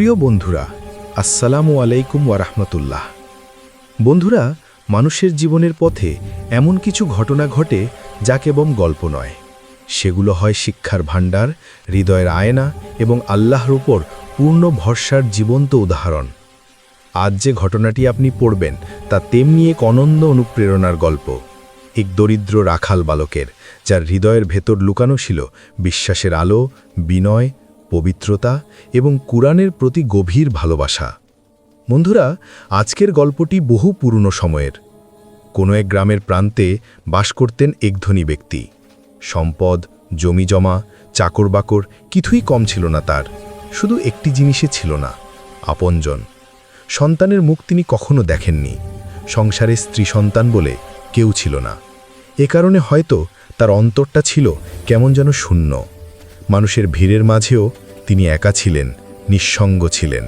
প্রিয় বন্ধুরা, আসসালামু আলাইকুম ওয়ারাহমাতুল্লাহ বন্ধুরা, মানুষের জীবনের পথে এমন কিছু ঘটনা ঘটে যা কেবল গল্প নয়। সেগুলো হয় শিক্ষার ভাণ্ডার, হৃদয়ের আয়না এবং আল্লাহর উপর পূর্ণ ভরসার জীবন্ত উদাহরণ। আজ যে ঘটনাটি আপনি পড়বেন, তা তেমনি এক অনন্য অনুপ্রেরণার গল্প। এক দরিদ্র রাখাল বালকের, যার হৃদয়ের ভেতর লুকানো ছিল বিশ্বাসের আলো, বিনয় পবিত্রতা এবং কুরআনের প্রতি গভীর ভালোবাসা। বন্ধুরা, আজকের গল্পটি বহু পুরনো সময়ের। কোনো এক গ্রামের প্রান্তে বাস করতেন এক ধনী ব্যক্তি। সম্পদ জমিজমা চাকরবাকর কিছুই কম ছিল না তার। শুধু একটি জিনিসে ছিল না, আপনজন। সন্তানের মুখ তিনি কখনো দেখেননি। সংসারে স্ত্রী সন্তান বলে কেউ ছিল না। এ কারণে হয়তো তার অন্তরটা ছিল কেমন যেন শূন্য। মানুষের ভিড়ের মাঝেও তিনি একা ছিলেন, নিঃসঙ্গ ছিলেন।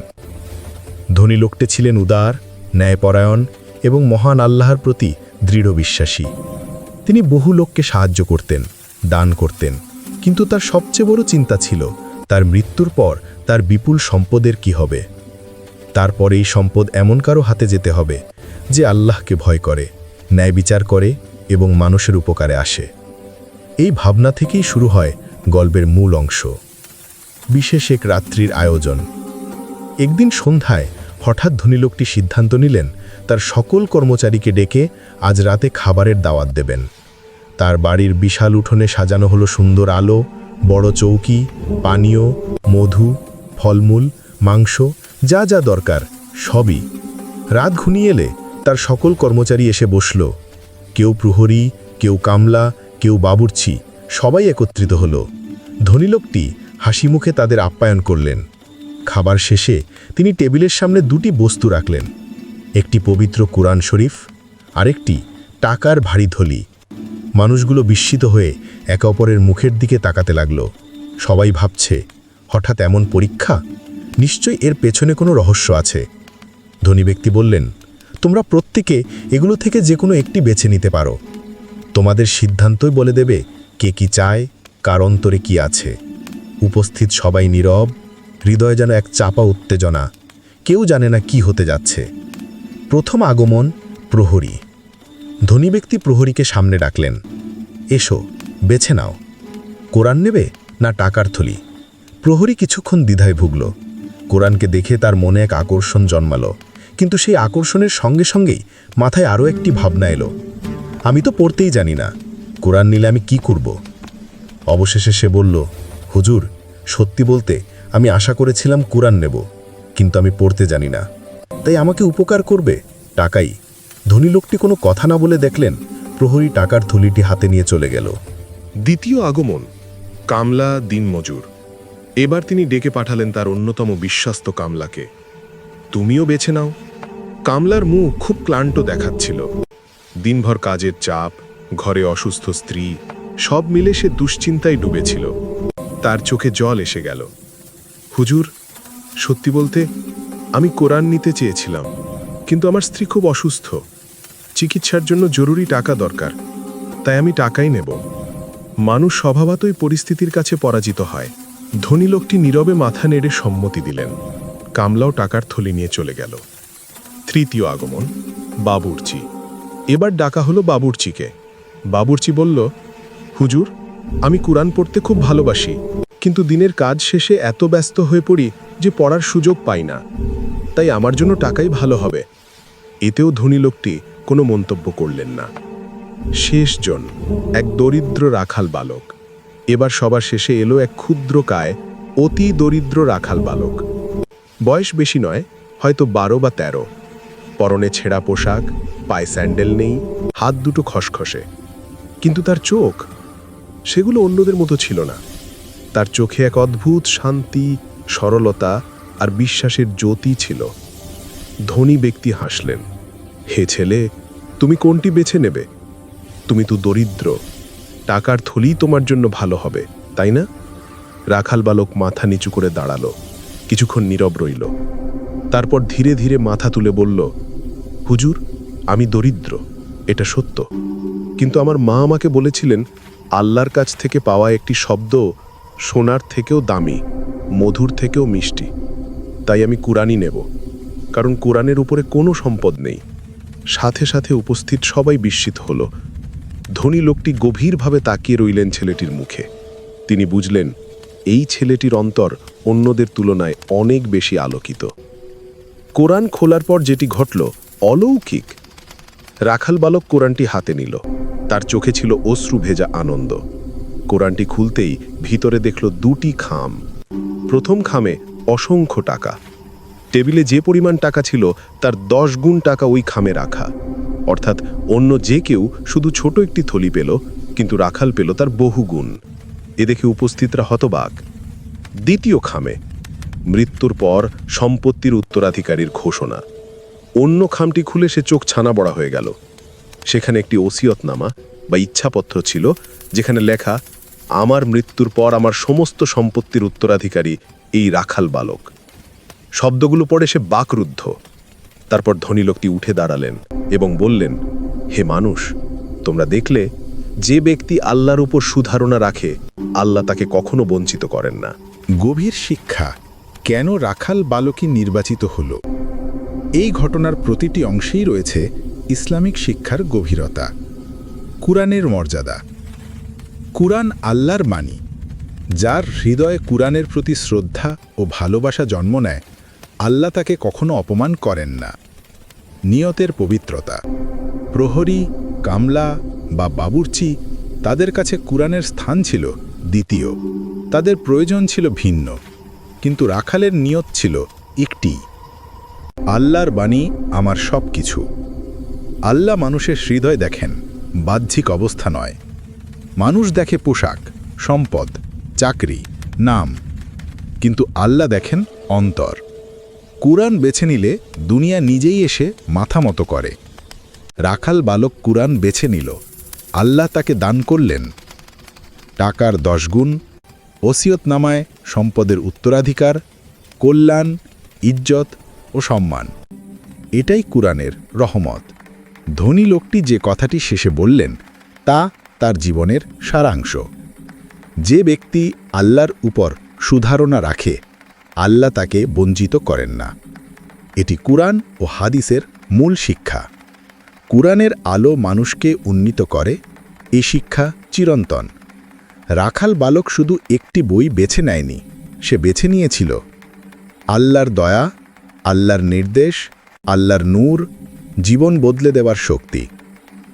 ধনী লোকটে ছিলেন উদার, ন্যায়পরায়ণ এবং মহান আল্লাহর প্রতি দৃঢ় বিশ্বাসী। তিনি বহু লোককে সাহায্য করতেন, দান করতেন, কিন্তু তার সবচেয়ে বড় চিন্তা ছিল, তার মৃত্যুর পর তার বিপুল সম্পদের কি হবে? তারপর এই সম্পদ এমন কারও হাতে যেতে হবে, যে আল্লাহকে ভয় করে ন্যায় বিচার করে এবং মানুষের উপকারে আসে। এই ভাবনা থেকেই শুরু হয় গল্পের মূল অংশ। বিশেষ এক রাত্রির আয়োজন। একদিন সন্ধ্যায় হঠাৎ ধনী লোকটি সিদ্ধান্ত নিলেন, তার সকল কর্মচারীকে ডেকে আজ রাতে খাবারের দাওয়াত দেবেন। তার বাড়ির বিশাল উঠোনে সাজানো হলো সুন্দর আলো, বড় চৌকি, পানীয়, মধু, ফলমূল, মাংস, যা যা দরকার, সবই। রাত ঘুনিয়ে এলে তার সকল কর্মচারী এসে বসল। কেউ প্রহরী, কেউ কামলা, কেউ বাবুর্চি সবাই একত্রিত হল। ধনী লোকটি হাসি মুখে তাদের আপ্যায়ন করলেন। খাবার শেষে তিনি টেবিলের সামনে দুটি বস্তু রাখলেন। একটি পবিত্র কোরআন শরীফ, আরেকটি টাকার ভারী থলি মানুষগুলো বিস্মিত হয়ে একে অপরের মুখের দিকে তাকাতে লাগল। সবাই ভাবছে, হঠাৎ এমন পরীক্ষা? নিশ্চয়ই এর পেছনে কোনো রহস্য আছে। ধনী ব্যক্তি বললেন, তোমরা প্রত্যেকে এগুলো থেকে যে কোনো একটি বেছে নিতে পারো। তোমাদের সিদ্ধান্তই বলে দেবে কে কি চায়, কার অন্তরে কি আছে। উপস্থিত সবাই নীরব, হৃদয় যেন এক চাপা উত্তেজনা। কেউ জানে না কি হতে যাচ্ছে। প্রথম আগমন প্রহরী। ধনী ব্যক্তি প্রহরীকে সামনে ডাকলেন, এসো, বেছে নাও। কোরআন নেবে না টাকার থলি? প্রহরী কিছুক্ষণ দ্বিধায় ভুগল। কোরআনকে দেখে তার মনে এক আকর্ষণ জন্মালো। কিন্তু সেই আকর্ষণের সঙ্গে সঙ্গেই মাথায় আরও একটি ভাবনা এলো। আমি তো পড়তেই জানি না। কোরআন নিলে আমি কি করব? অবশেষে সে বলল, হুজুর, সত্যি বলতে আমি আশা করেছিলাম কোরআন নেব, কিন্তু আমি পড়তে জানি না। তাই আমাকে উপকার করবে? টাকাই। ধনী লোকটি কোনো কথা না বলে দেখলেন, প্রহরী টাকার থলিটি হাতে নিয়ে চলে গেল। দ্বিতীয় আগমন, কামলা দিনমজুর এবার তিনি ডেকে পাঠালেন তার অন্যতম বিশ্বস্ত কামলাকে। তুমিও বেছে নাও। কামলার মুখ খুব ক্লান্ত দেখাচ্ছিল। দিনভর কাজের চাপ ঘরে অসুস্থ স্ত্রী, সব মিলে সে দুশ্চিন্তায় ডুবেছিল। তার চোখে জল এসে গেল। হুজুর, সত্যি বলতে আমি কোরআন নিতে চেয়েছিলাম, কিন্তু আমার স্ত্রী খুব অসুস্থ। চিকিৎসার জন্য জরুরি টাকা দরকার, তাই আমি টাকাই নেব। মানুষ স্বভাবতই পরিস্থিতির কাছে পরাজিত হয়। ধনী লোকটি নীরবে মাথা নেড়ে সম্মতি দিলেন। কামলাও টাকার থলি নিয়ে চলে গেল। তৃতীয় আগমন, বাবুর্চি। এবার ডাকা হলো বাবুর্চিকে। বাবুর্চি বলল, হুজুর, আমি কোরআন পড়তে খুব ভালোবাসি, কিন্তু দিনের কাজ শেষে এত ব্যস্ত হয়ে পড়ি যে পড়ার সুযোগ পাই না। তাই আমার জন্য টাকাই ভালো হবে। এতেও ধনী লোকটি কোনো মন্তব্য করলেন না। শেষজন, এক দরিদ্র রাখাল বালক। এবার সবার শেষে এলো এক ক্ষুদ্র কায়, অতি দরিদ্র রাখাল বালক। বয়স বেশি নয়, হয়তো বারো বা তেরো। পরনে ছেঁড়া পোশাক, পায়ে স্যান্ডেল নেই, হাত দুটো খসখসে। কিন্তু তার চোখ সেগুলো অন্যদের মতো ছিল না। তার চোখে এক অদ্ভুত শান্তি, সরলতা আর বিশ্বাসের জ্যোতি ছিল। ধনী ব্যক্তি হাসলেন, হে ছেলে, তুমি কোনটি বেছে নেবে? তুমি তো দরিদ্র, টাকার থলি তোমার জন্য ভালো হবে, তাই না? রাখাল বালক মাথা নিচু করে দাঁড়াল, কিছুক্ষণ নীরব রইল। তারপর ধীরে ধীরে মাথা তুলে বলল, হুজুর, আমি দরিদ্র। এটা সত্য। কিন্তু আমার মা আমাকে বলেছিলেন, আল্লাহর কাছ থেকে পাওয়া একটি শব্দ সোনার থেকেও দামি, মধুর থেকেও মিষ্টি। তাই আমি কোরআনই নেব। কারণ কোরআনের উপরে কোনো সম্পদ নেই। সাথে সাথে উপস্থিত সবাই বিস্মিত হল। ধনী লোকটি গভীরভাবে তাকিয়ে রইলেন ছেলেটির মুখে। তিনি বুঝলেন, এই ছেলেটির অন্তর অন্যদের তুলনায় অনেক বেশি আলোকিত। কোরআন খোলার পর যেটি ঘটল, অলৌকিক। রাখাল বালক কোরআনটি হাতে নিল। তার চোখে ছিল অশ্রু ভেজা আনন্দ। কোরআনটি খুলতেই ভিতরে দেখল দুটি খাম। প্রথম খামে অসংখ্য টাকা। টেবিলে যে পরিমাণ টাকা ছিল, তার দশ গুণ টাকা ওই খামে রাখা। অর্থাৎ অন্য যে কেউ শুধু ছোট একটি থলি পেল, কিন্তু রাখাল পেল তার বহু গুণ। এ দেখে উপস্থিতরা হতবাক। দ্বিতীয় খামে, মৃত্যুর পর সম্পত্তির উত্তরাধিকারীর ঘোষণা। অন্য খামটি খুলে সে চোখ ছানা বড়া হয়ে গেল। সেখানে একটি ওসিয়তনামা বা ইচ্ছাপত্র ছিল, যেখানে লেখা, আমার মৃত্যুর পর আমার সমস্ত সম্পত্তির উত্তরাধিকারী এই রাখাল বালক। শব্দগুলো পড়ে সে বাকরুদ্ধ। তারপর ধনী লোকটি উঠে দাঁড়ালেন এবং বললেন, হে মানুষ, তোমরা দেখলে, যে ব্যক্তি আল্লাহর উপর সুধারণা রাখে, আল্লাহ তাকে কখনো বঞ্চিত করেন না। গভীর শিক্ষা, কেন রাখাল বালকই নির্বাচিত হল? এই ঘটনার প্রতিটি অংশেই রয়েছে ইসলামিক শিক্ষার গভীরতা। কুরআনের মর্যাদা। কুরআন আল্লাহর বাণী, যার হৃদয়ে কুরআনের প্রতি শ্রদ্ধা ও ভালোবাসা জন্ম নেয়, আল্লাহ তাকে কখনো অপমান করেন না। নিয়তের পবিত্রতা। প্রহরী, কামলা বা বাবুর্চি তাদের কাছে কুরআনের স্থান ছিল দ্বিতীয়। তাদের প্রয়োজন ছিল ভিন্ন। কিন্তু রাখালের নিয়ত ছিল একটি। আল্লাহর বাণী আমার সব কিছু আল্লাহ মানুষের হৃদয় দেখেন, বাহ্যিক অবস্থা নয়। মানুষ দেখে পোশাক, সম্পদ, চাকরি, নাম। কিন্তু আল্লাহ দেখেন অন্তর। কুরআন বেছে নিলে দুনিয়া নিজেই এসে মাথা মতো করে। রাখাল বালক কুরআন বেছে নিল। আল্লাহ তাকে দান করলেন। টাকার দশগুণ ওসিয়তনামায় সম্পদের উত্তরাধিকার, কল্যাণ, ইজ্জত ও সম্মান। এটাই কুরআনের রহমত। ধনী লোকটি যে কথাটি শেষে বললেন, তা তার জীবনের সারাংশ। যে ব্যক্তি আল্লাহর উপর সুধারণা রাখে, আল্লাহ তাকে বঞ্চিত করেন না। এটি কুরআন ও হাদিসের মূল শিক্ষা। কুরআনের আলো মানুষকে উন্নীত করে, এ শিক্ষা চিরন্তন। রাখাল বালক শুধু একটি বই বেছে নেয়নি, সে বেছে নিয়েছিল, আল্লাহর দয়া আল্লাহর নির্দেশ, আল্লাহর নূর, জীবন বদলে দেওয়ার শক্তি।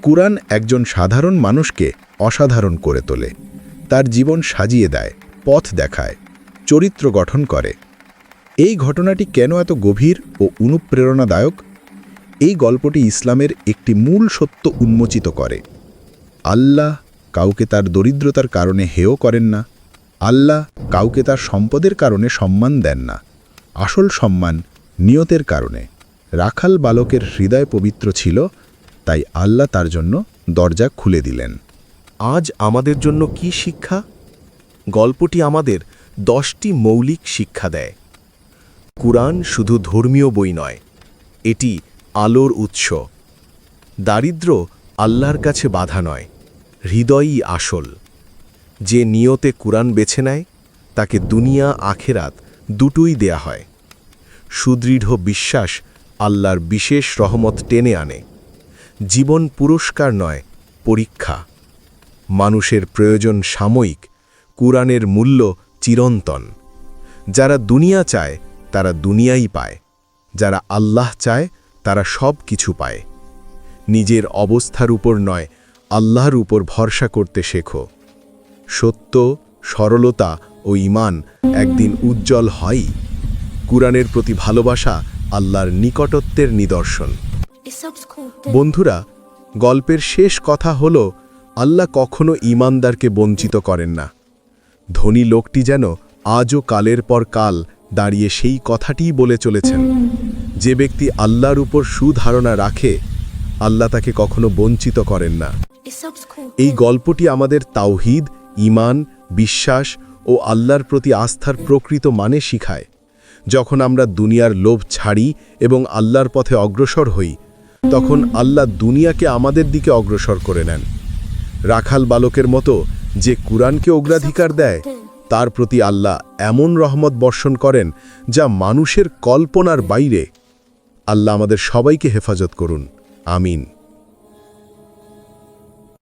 কুরআন একজন সাধারণ মানুষকে অসাধারণ করে তোলে। তার জীবন সাজিয়ে দেয়, পথ দেখায়, চরিত্র গঠন করে। এই ঘটনাটি কেন এত গভীর ও অনুপ্রেরণাদায়ক? এই গল্পটি ইসলামের একটি মূল সত্য উন্মোচিত করে। আল্লাহ কাউকে তার দরিদ্রতার কারণে হেয় করেন না। আল্লাহ কাউকে তার সম্পদের কারণে সম্মান দেন না। আসল সম্মান নিয়তের কারণে। রাখাল বালকের হৃদয় পবিত্র ছিল, তাই আল্লাহ তার জন্য দরজা খুলে দিলেন। আজ আমাদের জন্য কি শিক্ষা? গল্পটি আমাদের দশটি মৌলিক শিক্ষা দেয়। কুরআন শুধু ধর্মীয় বই নয়, এটি আলোর উৎস। দারিদ্র আল্লাহর কাছে বাধা নয়, হৃদয়ই আসল। যে নিয়তে কুরআন বেছে নেয়, তাকে দুনিয়া, আখেরাত দুটোই দেয়া হয়। সুদৃঢ় বিশ্বাস আল্লাহর বিশেষ রহমত টেনে আনে। জীবন পুরস্কার নয়, পরীক্ষা। মানুষের প্রয়োজন সাময়িক, কুরআনের মূল্য চিরন্তন। যারা দুনিয়া চায়, তারা দুনিয়াই পায়। যারা আল্লাহ চায়, তারা সব কিছু পায়। নিজের অবস্থার উপর নয়, আল্লাহর উপর ভরসা করতে শেখো। সত্য, সরলতা ও ঈমান একদিন উজ্জ্বল হয়ই। কুরআনের প্রতি ভালোবাসা আল্লাহর নিকটত্বের নিদর্শন। বন্ধুরা, গল্পের শেষ কথা হল, আল্লাহ কখনো ইমানদারকে বঞ্চিত করেন না। ধনী লোকটি যেন আজও কালের পর কাল দাঁড়িয়ে সেই কথাটিই বলে চলেছেন। যে ব্যক্তি আল্লাহর উপর সুধারণা রাখে, আল্লাহ তাকে কখনো বঞ্চিত করেন না। এই গল্পটি আমাদের তাওহিদ ইমান বিশ্বাস ও আল্লাহর প্রতি আস্থার প্রকৃত মানে শিখায়। যখন আমরা দুনিয়ার লোভ ছাড়ি এবং আল্লাহর পথে অগ্রসর হই, তখন আল্লাহ দুনিয়াকে আমাদের দিকে অগ্রসর করে নেন। রাখাল বালকের মতো যে কুরআনকে অগ্রাধিকার দেয়, তার প্রতি আল্লাহ এমন রহমত বর্ষণ করেন যা মানুষের কল্পনার বাইরে। আল্লাহ আমাদের সবাইকে হেফাজত করুন। আমিন।